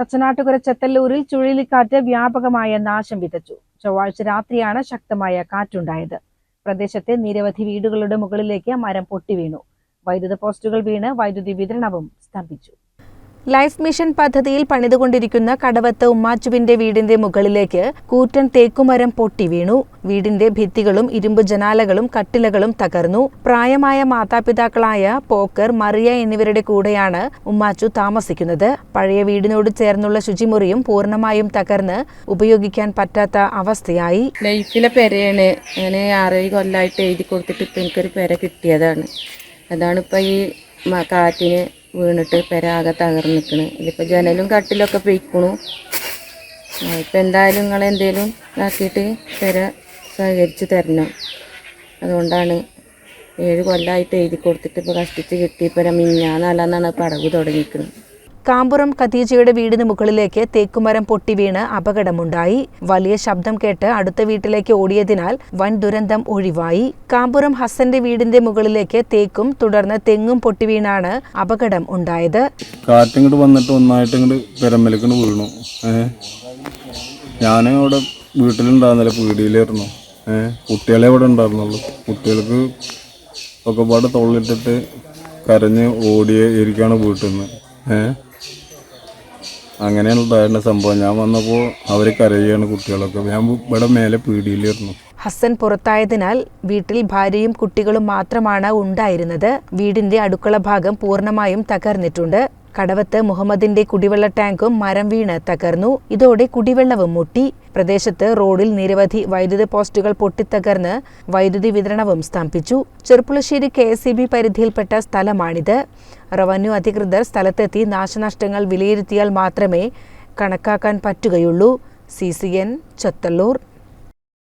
തച്ചനാട്ടുകര ചെത്തല്ലൂരിൽ ചുഴലിക്കാറ്റ് വ്യാപകമായ നാശം വിതച്ചു. ചൊവ്വാഴ്ച രാത്രിയാണ് ശക്തമായ കാറ്റുണ്ടായത്. പ്രദേശത്തെ നിരവധി വീടുകളുടെ മുകളിലേക്ക് മരം പൊട്ടിവീണു. വൈദ്യുത പോസ്റ്റുകൾ വീണ് വൈദ്യുതി വിതരണവും സ്തംഭിച്ചു. ലൈഫ് മിഷൻ പദ്ധതിയിൽ പണിതുകൊണ്ടിരിക്കുന്ന കടവത്ത് ഉമ്മാച്ചുവിന്റെ വീടിന്റെ മുകളിലേക്ക് കൂറ്റൻ തേക്കുമരം പൊട്ടി വീണു. വീടിന്റെ ഭിത്തികളും ഇരുമ്പ് ജനാലകളും കട്ടിലകളും തകർന്നു. പ്രായമായ മാതാപിതാക്കളായ പോക്കർ മറിയ എന്നിവരുടെ കൂടെയാണ് ഉമ്മാച്ചു താമസിക്കുന്നത്. പഴയ വീടിനോട് ചേർന്നുള്ള ശുചിമുറിയും പൂർണമായും തകർന്ന് ഉപയോഗിക്കാൻ പറ്റാത്ത അവസ്ഥയായി. ലൈഫിലെ പെരയാണ് അങ്ങനെ ആറേഴ് കൊല്ലമായിട്ട് എഴുതി കൊടുത്തിട്ട് ഇപ്പൊ എനിക്കൊരു പെര കിട്ടിയതാണ്. അതാണ് ഇപ്പൊ ഈ കാറ്റിന് വീണിട്ട് പെര ആകെ തകർന്ന് നിൽക്കണ് ഇതിപ്പോൾ ജനലും കട്ടിലൊക്കെ പൊയ്ക്കണു. ഇപ്പം എന്തായാലും നിങ്ങൾ എന്തേലും ഇതാക്കിയിട്ട് പെര സഹകരിച്ച് തരണം. അതുകൊണ്ടാണ് ഏഴ് കൊല്ലമായിട്ട് എഴുതി കൊടുത്തിട്ട് ഇപ്പോൾ കഷ്ടിച്ച് കിട്ടി പെര മിഞ്ഞാന്നല്ലെന്നാണ് പടവ് തുടങ്ങിയിരിക്കുന്നത് കാമ്പുറം ഖദീജയുടെ വീടിന് മുകളിലേക്ക് തേക്കുമരം പൊട്ടി വീണ് അപകടമുണ്ടായി. വലിയ ശബ്ദം കേട്ട് അടുത്ത വീട്ടിലേക്ക് ഓടിയതിനാൽ വൻ ദുരന്തം ഒഴിവായി. കാമ്പുറം ഹസന്റെ വീടിന്റെ മുകളിലേക്ക് തേക്കും തുടർന്ന് തെങ്ങും പൊട്ടി വീണാണ് അപകടം ഉണ്ടായത്. കാറ്റിങ്ങോട്ട് വന്നിട്ട് ഒന്നായിട്ട് ഇങ്ങോട്ട് പെരമ്പലേക്കൊണ്ട് വീണു ഞാൻ അവിടെ വീട്ടിലുണ്ടായിരുന്നില്ല പീടിയിലായിരുന്നു. കുട്ടികളെ ഇവിടെ ഉണ്ടായിരുന്നുള്ളൂ. കുട്ടികൾക്ക് ഒക്കെ പാട് തൊള്ളിട്ടിട്ട് കരഞ്ഞ് ഓടിയ ഇരിക്കാണ് വീട്ടിൽ നിന്ന് അങ്ങനെയാണ് ഉണ്ടായിരുന്ന സംഭവം. ഞാൻ വന്നപ്പോൾ അവർ കരയാണ് കുട്ടികളൊക്കെ. ഞാൻ ഇവിടെ മേലെ പീടിയിലായിരുന്നു ഹസൻ പുറത്തായതിനാൽ വീട്ടിൽ ഭാര്യയും കുട്ടികളും മാത്രമാണ് ഉണ്ടായിരുന്നത്. വീടിന്റെ അടുക്കള ഭാഗം പൂർണമായും തകർന്നിട്ടുണ്ട്. കടവത്ത് മുഹമ്മദിന്റെ കുടിവെള്ള ടാങ്കും മരം വീണ് തകർന്നു. ഇതോടെ കുടിവെള്ളവും മുട്ടി. പ്രദേശത്ത് റോഡിൽ നിരവധി വൈദ്യുതി പോസ്റ്റുകൾ പൊട്ടിത്തകർന്ന് വൈദ്യുതി വിതരണവും സ്തംഭിച്ചു. ചെറുപ്പുളശ്ശേരി കെ എസ് പരിധിയിൽപ്പെട്ട സ്ഥലമാണിത്. റവന്യൂ അധികൃതർ സ്ഥലത്തെത്തി നാശനഷ്ടങ്ങൾ വിലയിരുത്തിയാൽ മാത്രമേ കണക്കാക്കാൻ പറ്റുകയുള്ളൂ. C C N Chathallur